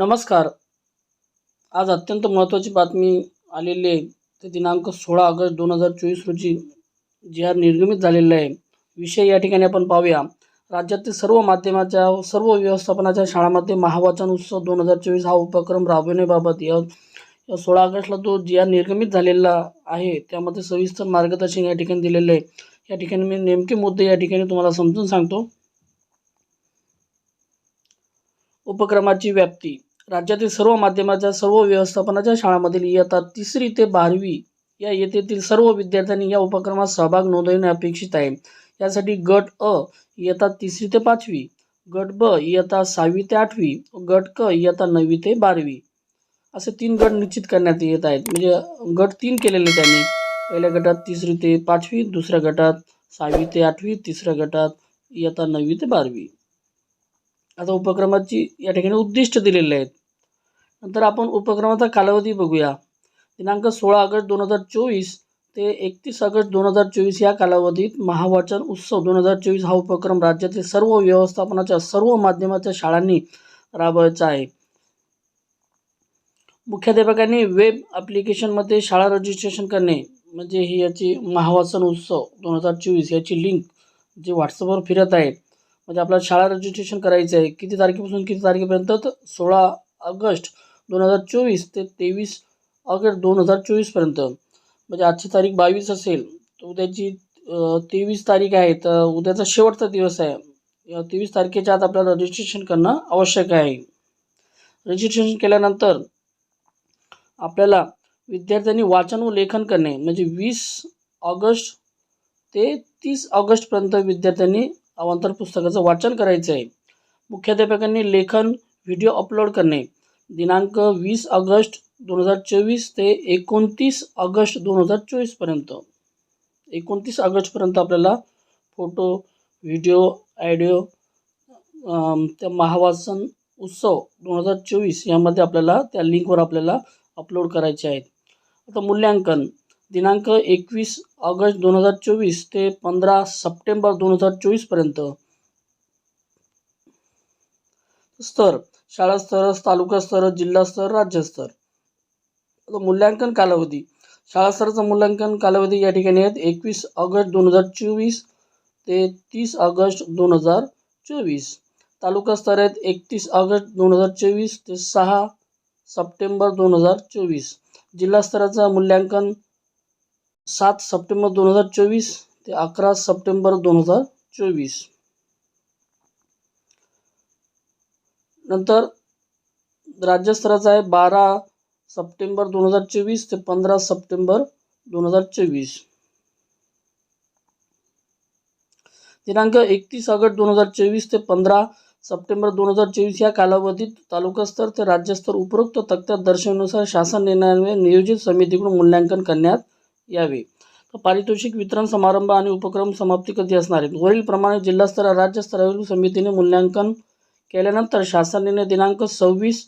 नमस्कार. आज अत्यंत महत्त्वाची बातमी आलेली आहे. ते दिनांक सोळा ऑगस्ट दोन हजार चोवीस रोजी जी आर निर्गमित झालेलं आहे. विषय या ठिकाणी आपण पाहूया. राज्यातील सर्व माध्यमाच्या सर्व व्यवस्थापनाच्या शाळांमध्ये महावाचन उत्सव दोन हजार चोवीस हा उपक्रम राबविण्याबाबत या या सोळा ऑगस्टला तो जी आर निर्गमित झालेला आहे त्यामध्ये सविस्तर मार्गदर्शन या ठिकाणी दिलेलं आहे. या ठिकाणी मी नेमके मुद्दे या ठिकाणी तुम्हाला समजून सांगतो. उपक्रमाची व्याप्ती. राज्यातील सर्व माध्यमाच्या सर्व व्यवस्थापनाच्या शाळांमधील इयत्ता तिसरी ते बारावी या इयत्तेतील सर्व विद्यार्थ्यांनी या उपक्रमात सहभाग नोंदविणे अपेक्षित आहे. यासाठी गट अ इयत्ता तिसरी ते पाचवी गट ब इयत्ता सहावी ते आठवी गट क इयत्ता नववी ते बारावी असे तीन गट निश्चित करण्यात येत आहेत. म्हणजे गट तीन केलेले त्यांनी. पहिल्या गटात तिसरी ते पाचवी दुसऱ्या गटात सहावी ते आठवी तिसऱ्या गटात इयत्ता नववी ते बारावी. आता उपक्रमाची या ठिकाणी उद्दिष्ट दिलेले आहेत. नंतर आपण उपक्रमाचा कालावधी बघूया. दिनांक सोळा ऑगस्ट दोन हजार चोवीस ते एकतीस ऑगस्ट दोन हजार चोवीस या कालावधीत महावाचन उत्सव दोन हजार चोवीस हा उपक्रम राज्यातील सर्व व्यवस्थापनाच्या सर्व माध्यमाच्या शाळांनी राबवायचा आहे. मुख्याध्यापकांनी वेब ॲप्लिकेशनमध्ये शाळा रजिस्ट्रेशन करणे म्हणजे ही याची महावाचन उत्सव दोन हजार चोवीस याची लिंक जी व्हॉट्सअपवर फिरत आहे. म्हणजे आपल्याला शाळा रजिस्ट्रेशन करायचं आहे किती तारखेपासून किती तारखेपर्यंत? तर सोळा ऑगस्ट दोन हजार चोवीस ते तेवीस ऑगस्ट दोन हजार चोवीसपर्यंत म्हणजे आजची तारीख बावीस असेल तर उद्याची तेवीस तारीख आहे तर उद्याचा शेवटचा दिवस आहे. या तेवीस तारखेच्या आत आपल्याला रजिस्ट्रेशन करणं आवश्यक आहे. रजिस्ट्रेशन केल्यानंतर आपल्याला विद्यार्थ्यांनी वाचन व लेखन करणे म्हणजे वीस ऑगस्ट ते तीस ऑगस्टपर्यंत विद्यार्थ्यांनी अवांतर पुस्तकाचं वाचन करायचं आहे मुख्याध्यापकांनी लेखन व्हिडिओ अपलोड करणे दिनांक वीस ऑगस्ट दोन हजार चोवीस ते एकोणतीस ऑगस्ट दोन हजार चोवीसपर्यंत एकोणतीस ऑगस्टपर्यंत आपल्याला फोटो व्हिडिओ ॲडिओ त्या महावासन उत्सव दोन हजार चोवीस यामध्ये आपल्याला त्या लिंकवर आपल्याला अपलोड करायचे आहेत. आता मूल्यांकन. दिनांक एकवीस ऑगस्ट दोन हजार चोवीस ते पंधरा सप्टेंबर दोन हजार चोवीसपर्यंत स्तर शाळास्तर तालुकास्तर जिल्हास्तर राज्यस्तर. मूल्यांकन कालावधी. शाळास्तराचा मूल्यांकन कालावधी या ठिकाणी आहेत. एकवीस ऑगस्ट दोन हजार चोवीस ते तीस ऑगस्ट दोन हजार चोवीस. तालुका स्तर आहेत एकतीस ऑगस्ट दोन हजार चोवीस ते सहा सप्टेंबर दोन हजार चोवीस. जिल्हास्तराचं मूल्यांकन सात सप्टेंबर दोन हजार चोवीस ते अकरा सप्टेंबर दोन हजार चोवीस. नंतर राज्यस्तराचा आहे बारा सप्टेंबर दोन हजार चोवीस ते पंधरा सप्टेंबर दोन हजार चोवीस. दिनांक एकतीस ऑगस्ट दोन हजार चोवीस ते पंधरा सप्टेंबर दोन हजार चोवीस या कालावधीत तालुकास्तर ते राज्यस्तर उपरोक्त तक्त्यात दर्शनानुसार शासन निर्णयामुळे नियोजित समितीकडून मूल्यांकन करण्यात यावे. पारितोषिक वितरण समारंभ आणि उपक्रम समाप्ती कधी असणार आहेत? वरीलप्रमाणे जिल्हास्तरा राज्यस्तरावरील समितीने मूल्यांकन केल्यानंतर शासनाने दिनांक सव्वीस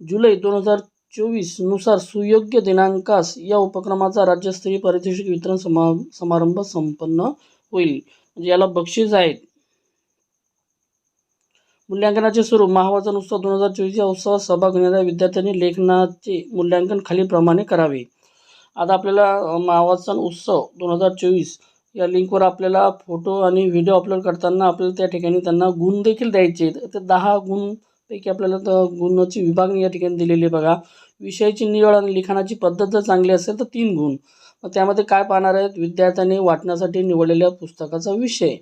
जुलै दोन हजार चोवीसनुसार सुयोग्य दिनांकास या उपक्रमाचा राज्यस्तरीय पारितोषिक वितरण समा समारंभ संपन्न होईल. म्हणजे याला बक्षीस आहेत. मूल्यांकनाचे स्वरूप महावाचन उत्सव दोन हजार चोवीस या उत्सवात सहभाग घेणाऱ्या विद्यार्थ्यांनी लेखनाचे मूल्यांकन खालीलप्रमाणे करावे. आता आपल्याला महावाचन उत्सव दोन हजार चोवीस या लिंकवर आपल्याला फोटो आणि व्हिडिओ अपलोड करताना आपल्याला त्या ठिकाणी त्यांना गुण देखील द्यायचे आहेत. तर दहा गुणपैकी आपल्याला तर गुणाची विभागणी या ठिकाणी दिलेली आहे बघा. विषयाची निवड आणि लिखाणाची पद्धत जर चांगली असेल तर तीन गुण. मग त्यामध्ये काय पाहणार आहेत? विद्यार्थ्यांनी वाटण्यासाठी निवडलेल्या पुस्तकाचा विषय.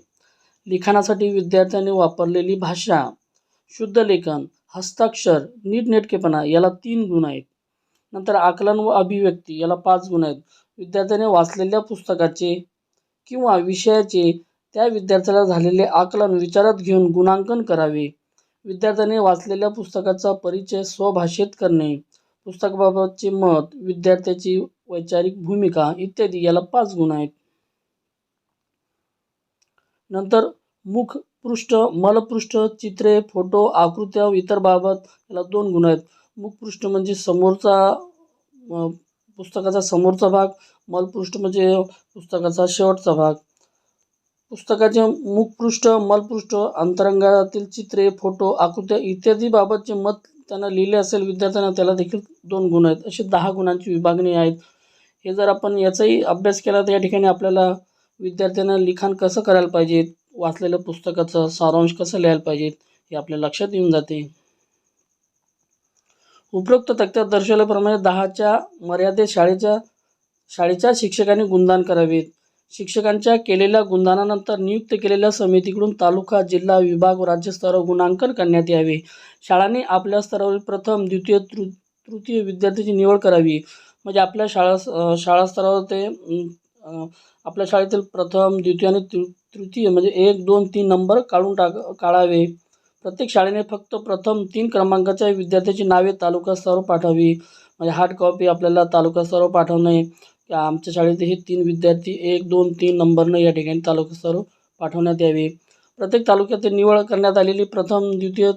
लिखाणासाठी विद्यार्थ्यांनी वापरलेली भाषा. शुद्ध लेखन हस्ताक्षर नीटनेटकेपणा याला तीन गुण आहेत. नंतर आकलन व अभिव्यक्ती याला पाच गुण आहेत. विद्यार्थ्याने वाचलेल्या पुस्तकाचे किंवा विषयाचे त्या विद्यार्थ्याला झालेले आकलन विचारात घेऊन गुणांकन करावे. विद्यार्थ्याने वाचलेल्या पुस्तकाचा परिचय स्वभाषेत करणे पुस्तकाबाबतचे मत विद्यार्थ्याची वैचारिक भूमिका इत्यादी याला पाच गुण आहेत. नंतर मुख पृष्ठ मलपृष्ठ चित्रे फोटो आकृत्या इतर बाबत याला दोन गुण आहेत. मुखपृष्ठ म्हणजे समोरचा पुस्तकाचा समोरचा भाग मलपृष्ठ म्हणजे पुस्तकाचा शेवटचा भाग. पुस्तकाचे मुखपृष्ठ मलपृष्ठ अंतरंगातील चित्रे फोटो आकृत्या इत्यादी बाबतचे मत त्यांना लिहिले असेल विद्यार्थ्यांना त्याला देखील दोन गुण आहेत. असे दहा गुणांची विभागणी आहेत. हे जर आपण याचाही अभ्यास केला तर या ठिकाणी आपल्याला विद्यार्थ्यांना लिखाण कसं करायला पाहिजे वाचलेलं पुस्तकाचं सारांश कसं लिहायला पाहिजे हे आपल्या लक्षात येऊन जाते. उपरोक्त तक्त्यात दर्शवल्याप्रमाणे दहाच्या मर्यादेत शाळेच्या शाळेच्या शिक्षकांनी गुणदान करावेत. शिक्षकांच्या केलेल्या गुणदानानंतर नियुक्त केलेल्या समितीकडून तालुका जिल्हा विभाग व राज्यस्तरावर गुणांकन करण्यात यावे. शाळांनी आपल्या स्तरावरील प्रथम द्वितीय तृ तृतीय विद्यार्थ्याची निवड करावी. म्हणजे आपल्या शाळा शाळा स्तरावर ते आपल्या शाळेतील प्रथम द्वितीय आणि तृ तृतीय म्हणजे एक दोन तीन नंबर काढून टाक काढावे. प्रत्येक शाळेने फक्त प्रथम तीन क्रमांकाच्या विद्यार्थ्याची नावे तालुका स्तरावर पाठवावी. म्हणजे हार्ड कॉपी आपल्याला तालुका स्तरावर पाठवणे. की आमच्या शाळेत हे तीन विद्यार्थी एक दोन तीन नंबरनं या ठिकाणी तालुका स्तरावर पाठवण्यात यावी. प्रत्येक तालुक्यात निवड करण्यात आलेली प्रथम द्वितीय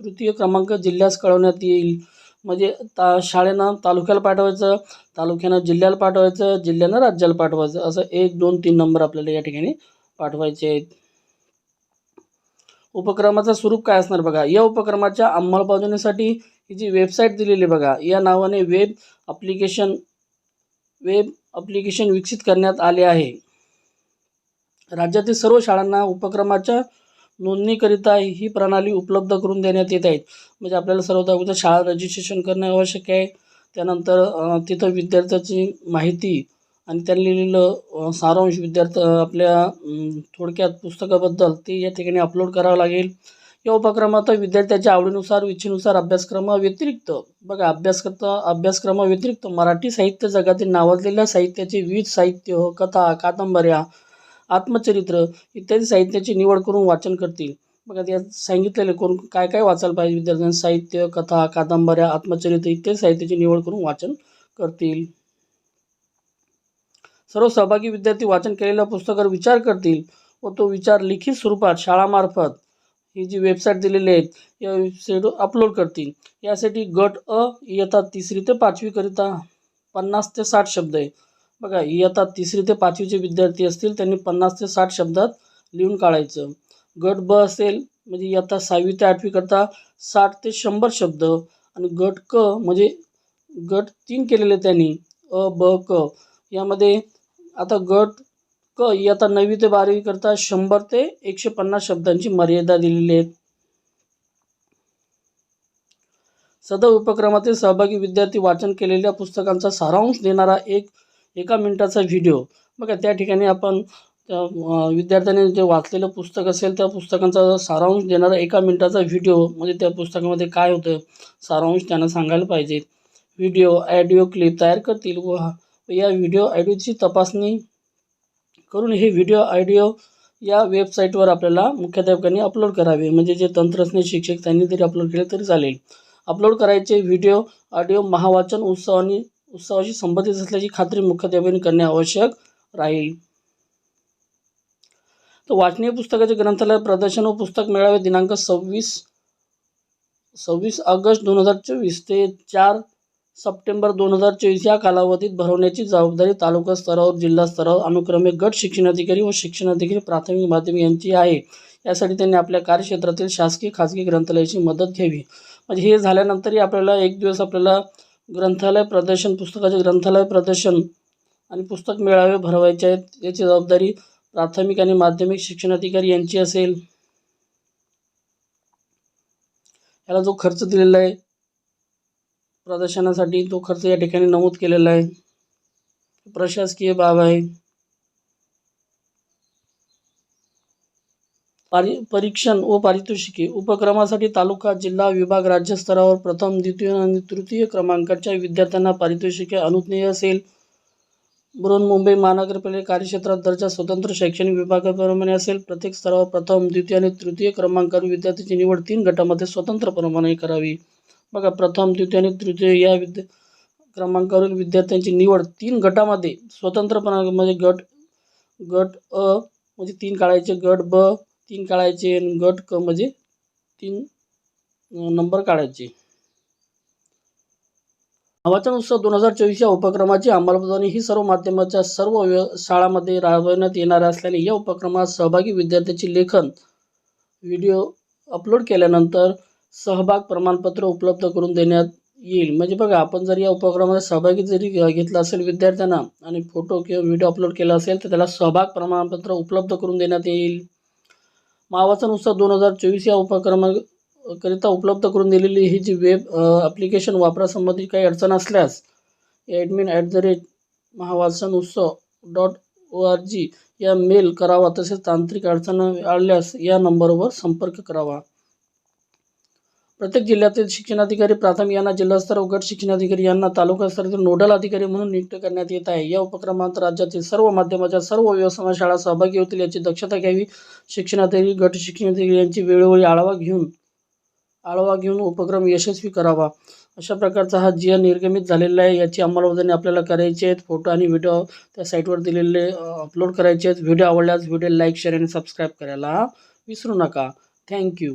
तृतीय क्रमांक जिल्ह्यास कळवण्यात येईल. म्हणजे ता शाळेनं तालुक्याला पाठवायचं तालुक्यानं जिल्ह्याला पाठवायचं जिल्ह्यानं राज्याला पाठवायचं. असं एक दोन तीन नंबर आपल्याला या ठिकाणी पाठवायचे आहेत. उपक्रमाचं स्वरूप काय असणार बघा? या उपक्रमाच्या अंमलबजावणीसाठी ही जी वेबसाईट दिलेली आहे बघा या नावाने वेब अप्लिकेशन वेब अप्लिकेशन विकसित करण्यात आले आहे. राज्यातील सर्व शाळांना उपक्रमाच्या नोंदणीकरिता ही प्रणाली उपलब्ध करून देण्यात येत आहेत. म्हणजे आपल्याला सर्वात अगोदर शाळा रजिस्ट्रेशन करणे आवश्यक आहे. त्यानंतर तिथं विद्यार्थ्याची माहिती आणि त्यांनी लिहिलेलं सारांश विद्यार्थी आपल्या थोडक्यात पुस्तकाबद्दल ते या ठिकाणी अपलोड करावं लागेल. या उपक्रमात विद्यार्थ्याच्या आवडीनुसार इच्छेनुसार अभ्यासक्रमाव्यतिरिक्त बघा अभ्यासकर्ता अभ्यासक्रमाव्यतिरिक्त मराठी साहित्य जगातील नावाजलेल्या साहित्याचे विविध साहित्य कथा कादंबऱ्या आत्मचरित्र इत्यादी साहित्याची निवड करून वाचन करतील. बघा त्यात सांगितलेले कोण काय काय वाचायला पाहिजे विद्यार्थ्यांना? साहित्य कथा कादंबऱ्या आत्मचरित्र इत्यादी साहित्याची निवड करून वाचन करतील. सर्व सहभागी विद्यार्थी वाचन केलेल्या पुस्तकावर विचार करतील व तो विचार लिखित स्वरूपात शाळामार्फत ही जी वेबसाईट दिलेली आहेत या वेबसाईटवर अपलोड करतील. यासाठी गट अ इयत्ता तिसरी ते पाचवीकरिता पन्नास ते साठ शब्द आहे. बघा इयत्ता तिसरी ते पाचवीचे विद्यार्थी असतील त्यांनी पन्नास ते साठ शब्दात लिहून काढायचं. गट ब असेल म्हणजे इयत्ता सहावी ते आठवीकरता साठ ते शंभर शब्द. आणि गट क म्हणजे गट तीन केलेले त्यांनी अ ब क. यामध्ये आता गट क इयत्ता नववी ते बारावीकरता शंभर ते एकशे पन्नास शब्दांची मर्यादा दिलेली आहे सदर उपक्रमातील सहभागी विद्यार्थी वाचन केलेल्या पुस्तकांचा सारांश देणारा एक एका मिनिटाचा व्हिडिओ. बघा त्या ठिकाणी आपण त्या विद्यार्थ्याने जे वाचलेलं पुस्तक असेल त्या पुस्तकांचा सारांश देणारा एका मिनिटाचा व्हिडिओ म्हणजे त्या पुस्तकामध्ये काय होतं सारांश त्यांना सांगायला पाहिजे. व्हिडिओ ॲडिओ क्लिप तयार करतील व या व्हिडिओ आयडिओची तपासणी करून हे व्हिडिओ आयडिओ या वेबसाईटवर आपल्याला मुख्याध्यापकांनी अपलोड करावे. म्हणजे जे तंत्रज्ञ शिक्षक त्यांनी तरी अपलोड केले तरी चालेल. अपलोड करायचे व्हिडिओ ऑडिओ महावाचन उत्सवाने उत्सवाशी संबंधित असल्याची खात्री मुख्याध्यापकांनी करणे आवश्यक राहील. तर वाचनीय पुस्तकाचे ग्रंथालय प्रदर्शन व पुस्तक मेळावे दिनांक सव्वीस सव्वीस ऑगस्ट दोन हजार चोवीस ते चार सप्टेंबर दोन हजार चोवीस या कालावधीत भरवण्याची जबाबदारी तालुका स्तरावर जिल्हा स्तरावर अनुक्रमे गट शिक्षणाधिकारी व शिक्षणाधिकारी प्राथमिक माध्यमिक यांची आहे. यासाठी त्यांनी आपल्या कार्यक्षेत्रातील शासकीय खाजगी ग्रंथालयाची मदत घ्यावी. म्हणजे हे झाल्यानंतरही आपल्याला एक दिवस आपल्याला ग्रंथालय प्रदर्शन पुस्तकाचे ग्रंथालय प्रदर्शन आणि पुस्तक मेळावे भरवायचे आहेत. याची जबाबदारी प्राथमिक आणि माध्यमिक शिक्षणाधिकारी यांची असेल. याला जो खर्च दिलेला आहे प्रदर्शनासाठी तो खर्च या ठिकाणी नमूद केलेला आहे. प्रशासकीय बाब आहे. पारि परीक्षण व पारितोषिके उपक्रमासाठी तालुका जिल्हा विभाग राज्य स्तरावर प्रथम द्वितीय आणि तृतीय क्रमांकाच्या विद्यार्थ्यांना पारितोषिके अनुज्ञेय असेल. बृहन्मुंबई महानगरपालिका कार्यक्षेत्रात दर्जा स्वतंत्र शैक्षणिक विभागाप्रमाणे असेल. प्रत्येक स्तरावर प्रथम द्वितीय आणि तृतीय क्रमांकावर विद्यार्थ्यांची निवड तीन गटामध्ये स्वतंत्रप्रमाणे करावी. बघा प्रथम द्वितीय आणि तृतीय या विद्या क्रमांकावरील विद्यार्थ्यांची निवड तीन गटामध्ये स्वतंत्रपणा म्हणजे गट गट अ म्हणजे तीन काढायचे गट ब तीन काढायचे आणि गट क म्हणजे तीन नंबर काढायचे. वाचन दोन हजार चोवीस या उपक्रमाची अंमलबजावणी ही सर्व माध्यमाच्या सर्व शाळामध्ये शाळांमध्ये राबवण्यात येणार असल्याने या उपक्रमात सहभागी विद्यार्थ्यांचे लेखन व्हिडिओ अपलोड केल्यानंतर सहभाग प्रमाणपत्र उपलब्ध करून देण्यात येईल. म्हणजे बघा आपण जर या उपक्रमामध्ये सहभागी जरी घेतला असेल विद्यार्थ्यांना आणि फोटो किंवा व्हिडिओ अपलोड केला असेल तर त्याला सहभाग प्रमाणपत्र उपलब्ध करून देण्यात येईल. मावाचानुसार उत्सव दोन हजार चोवीस या उपक्रमाकरिता उपलब्ध करून दिलेली ही जी वेब ॲप्लिकेशन वापरासंबंधी काही अडचण असल्यास admin at the rate Mahavachan Utsav dot O R G या मेल करावा तसेच तांत्रिक अडचण आल्यास या नंबरवर संपर्क करावा. प्रत्येक जिल्ह्यातील शिक्षणाधिकारी प्राथमिक यांना जिल्हास्तर व गट शिक्षणाधिकारी यांना तालुका स्तरातील नोडल अधिकारी म्हणून नियुक्त करण्यात येत आहे. या उपक्रमात राज्यातील सर्व माध्यमाच्या सर्व व्यवसाय शाळा सहभागी होतील याची दक्षता घ्यावी. शिक्षणाधिकारी गट शिक्षणाधिकारी यांची वेळोवेळी आढावा घेऊन आढावा घेऊन उपक्रम यशस्वी करावा. अशा प्रकारचा हा जिया निर्गमित झालेला आहे. याची अंमलबजावणी आपल्याला करायची आहेत. फोटो आणि व्हिडिओ त्या साईटवर दिलेले अपलोड करायचे आहेत. व्हिडिओ आवडल्यास व्हिडिओ लाईक शेअर आणि सबस्क्राईब करायला विसरू नका. थँक्यू